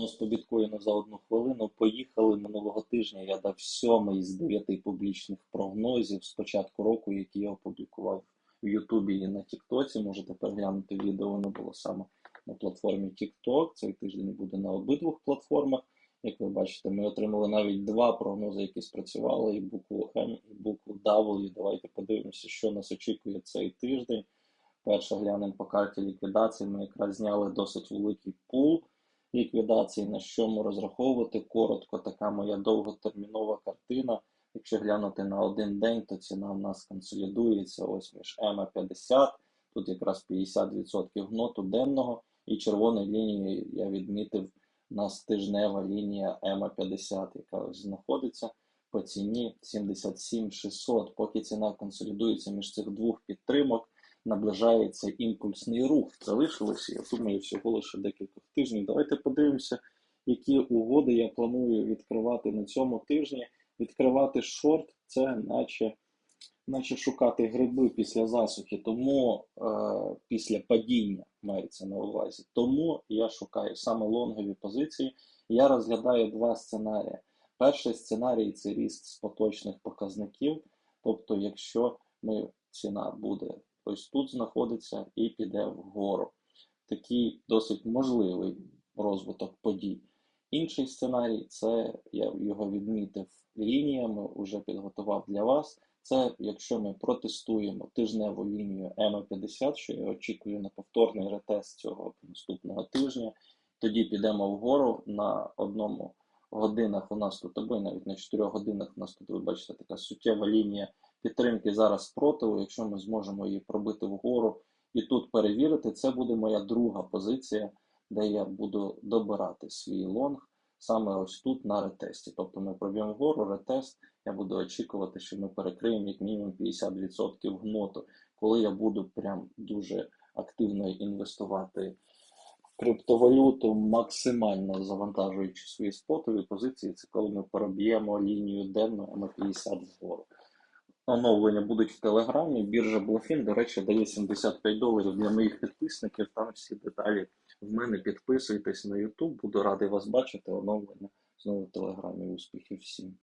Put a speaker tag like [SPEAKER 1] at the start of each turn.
[SPEAKER 1] Ну, з по біткоїну за одну хвилину. Поїхали минулого тижня. Я дав сьомий з дев'яти публічних прогнозів з початку року, які я опублікував в Ютубі і на Тіктоці. Можете переглянути відео. Воно було саме на платформі TikTok. Цей тиждень буде на обидвох платформах. Як ви бачите, ми отримали навіть два прогнози, які спрацювали: і букву М, і букву W. Давайте подивимося, що нас очікує цей тиждень. Перше глянемо по карті ліквідації. Ми якраз зняли досить великий пул ліквідації, на що ми розраховувати. Коротко, така моя довготермінова картина. Якщо глянути на один день, то ціна в нас консолідується ось між ЕМА 50, тут якраз 50% гноту денного, і червоною лінією я відмітив у нас тижнева лінія ЕМА 50, яка ось знаходиться по ціні 77 600. Поки ціна консолідується між цих двох підтримок, наближається імпульсний рух. Залишилося, я думаю, всього лише декілька тижнів. Давайте подивимося, які угоди я планую відкривати на цьому тижні. Відкривати шорт це наче, наче шукати гриби після засухи, тому е, після падіння мається на увазі. Тому я шукаю саме лонгові позиції. Я розглядаю два сценарії. Перший сценарій це ріст з поточних показників. Тобто, якщо ми ціна буде ось тут знаходиться і піде вгору. Такий досить можливий розвиток подій. Інший сценарій це я його відмітив лініями, вже підготував для вас. Це якщо ми протестуємо тижневу лінію ЕМА 50, що я очікую на повторний ретест цього наступного тижня, тоді підемо вгору на одному годинах. У нас тут або навіть на 4 годинах у нас тут, ви бачите, така суттєва лінія підтримки зараз спротиву. Якщо ми зможемо її пробити вгору і тут перевірити, це буде моя друга позиція, де я буду добирати свій лонг саме ось тут на ретесті. Тобто ми проб'ємо вгору, ретест, я буду очікувати, що ми перекриємо як мінімум 50% гноту, коли я буду прям дуже активно інвестувати криптовалюту, максимально завантажуючи свої спотові позиції, це коли ми проб'ємо лінію денну м 50 вгору. Оновлення будуть в Телеграмі. Біржа Блофін, до речі, дає 75 доларів для моїх підписників. Там всі деталі в мене підписуйтесь на YouTube. Буду радий вас бачити. Оновлення знову в Телеграмі. Успіхів всім.